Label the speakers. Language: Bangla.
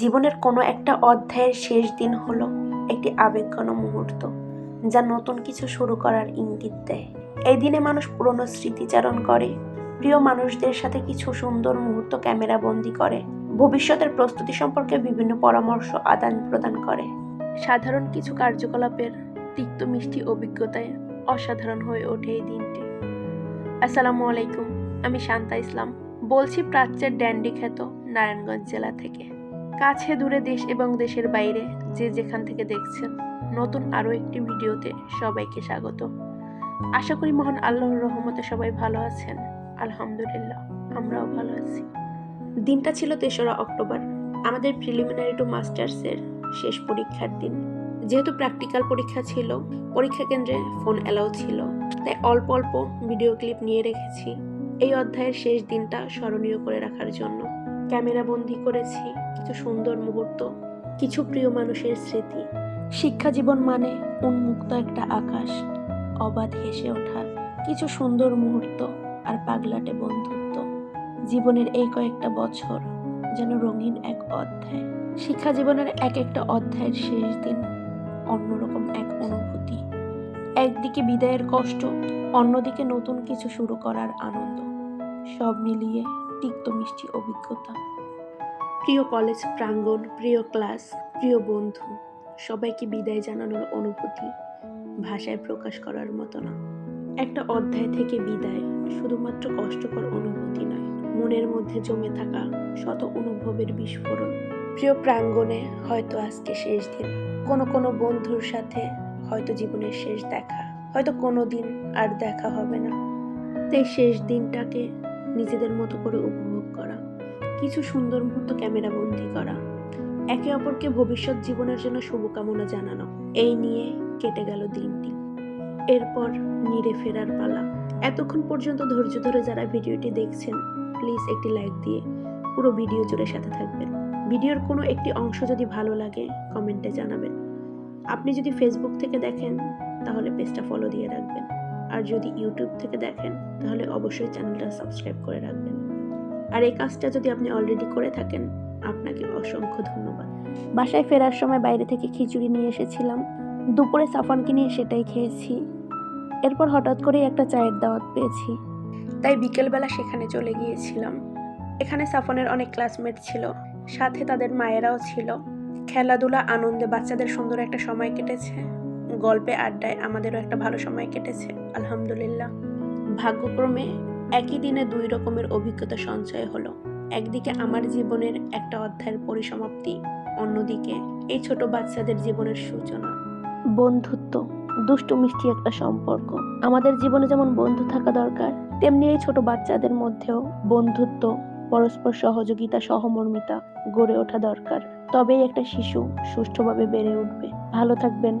Speaker 1: জীবনের কোনো একটা অধ্যায়ের শেষ দিন হলো একটি আবেগঘন মুহূর্ত, যা নতুন কিছু শুরু করার ইঙ্গিত দেয়। এই দিনে মানুষ পুরনো স্মৃতিচারণ করে, প্রিয় মানুষদের সাথে কিছু সুন্দর মুহূর্ত ক্যামেরা বন্দি করে, ভবিষ্যতের প্রস্তুতি সম্পর্কে বিভিন্ন পরামর্শ আদান প্রদান করে। সাধারণ কিছু কার্যকলাপের তিক্ত মিষ্টি অভিজ্ঞতায় অসাধারণ হয়ে ওঠে এই দিনটি। আসসালামু আলাইকুম, আমি শান্তা ইসলাম, বলছি প্রাচ্যের ড্যান্ডি খ্যাত নারায়ণগঞ্জ জেলা থেকে। কাছে, দূরে দেশ এবং দেশের বাইরে, যে যেখান থেকে দেখছেন। নতুন আরও একটি ভিডিওতে সবাইকে স্বাগত। আশা করি মহান আল্লাহর রহমতে সবাই ভালো আছেন। আলহামদুলিল্লাহ, আমরাও ভালো আছি। দিনটা ছিল তেসরা অক্টোবর। আমাদের প্রিলিমিনারি টু মাস্টার্সের শেষ পরীক্ষার দিন। যেহেতু প্র্যাকটিক্যাল পরীক্ষা ছিল, পরীক্ষা কেন্দ্রে ফোন অ্যালাউ ছিল। তাই অল্প অল্প ভিডিও ক্লিপ নিয়ে রেখেছি। এই অধ্যায়ের শেষ দিনটা স্মরণীয় করে রাখার জন্য। ক্যামেরা বন্দি করেছি কিছু সুন্দর মুহূর্ত, কিছু প্রিয় মানুষের স্মৃতি। শিক্ষা জীবন মানে উন্মুক্ত একটা আকাশ, অবাধ হেসে ওঠা কিছু সুন্দর মুহূর্ত আর পাগলাটে বন্ধুত্ব। জীবনের এই কয়েকটা বছর যেন রঙিন এক অধ্যায়। শিক্ষা জীবনের এক একটা অধ্যায়ের শেষ দিন অন্যরকম এক অনুভূতি। একদিকে বিদায়ের কষ্ট, অন্যদিকে নতুন কিছু শুরু করার আনন্দ। সব মিলিয়ে তিক্ত মিষ্টি অভিজ্ঞতা। প্রিয় কলেজ প্রাঙ্গণ, প্রিয় ক্লাস, প্রিয় বন্ধু, সবাইকে বিদায় জানানোর অনুভূতি ভাষায় প্রকাশ করার মতো না। একটা অধ্যায় থেকে বিদায় শুধুমাত্র কষ্টকর অনুভূতি নয়, মনের মধ্যে জমে থাকা শত অনুভবের বিস্ফোরণ। প্রিয় প্রাঙ্গণে হয়তো আজকে শেষ দিন, কোনো কোনো বন্ধুর সাথে হয়তো জীবনের শেষ দেখা, হয়তো কোনো দিন আর দেখা হবে না। তাই শেষ দিনটাকে নিজেদের মতো করে উপভোগ করা। কিছু সুন্দর মুহূর্ত ক্যামেরা বন্দি করা। একে অপরকে ভবিষ্যৎ জীবনের জন্য শুভকামনা জানানো। এই নিয়ে কেটে গেল দিনটি। এরপর নিরে ফেরার পালা। এতক্ষণ পর্যন্ত ধৈর্য ধরে যারা ভিডিওটি দেখছেন প্লিজ একটি লাইক দিয়ে পুরো ভিডিও জুড়ে সাথে থাকবেন। ভিডিওর কোনো একটি অংশ যদি ভালো লাগে কমেন্টে জানাবেন। আপনি যদি ফেসবুক থেকে দেখেন, তাহলে পেজটা ফলো দিয়ে রাখবেন। আর যদি ইউটিউব থেকে দেখেন তাহলে অবশ্যই চ্যানেলটা সাবস্ক্রাইব করে রাখবেন। আর এই কাজটা যদি আপনি অলরেডি করে থাকেন আপনাকে অসংখ্য ধন্যবাদ। বাসায় ফেরার সময় বাইরে থেকে খিচুড়ি নিয়ে এসেছিলাম। দুপুরে সাফানকে নিয়ে সেটাই খেয়েছি। এরপর হঠাৎ করেই একটা চায়ের দাওয়াত পেয়েছি। তাই বিকেলবেলা সেখানে চলে গিয়েছিলাম। এখানে সাফনের অনেক ক্লাসমেট ছিল সাথে তাদের মায়েরাও ছিল। খেলাধুলা আনন্দে বাচ্চাদের সুন্দর একটা সময় কেটেছে। গল্পে আড্ডায় আমাদেরও একটা ভালো সময় কেটেছে, আলহামদুলিল্লাহ। ভাগ্যক্রমে একই দিনে দুই রকমের অভিজ্ঞতা সঞ্চয় হলো। একদিকে আমার জীবনের একটা অধ্যায়ের পরিসমাপ্তি, অন্যদিকে এই ছোট বাচ্চাদের জীবনের সূচনা। বন্ধুত্ব, দুষ্টু মিষ্টি একটা সম্পর্ক। আমাদের জীবনে যেমন বন্ধু থাকা দরকার, তেমনি এই ছোট বাচ্চাদের মধ্যেও বন্ধুত্ব, পরস্পর সহযোগিতা, সহমর্মিতা গড়ে ওঠা দরকার। তবেই একটা শিশু সুষ্ঠুভাবে বেড়ে উঠবে। ভালো থাকবেন।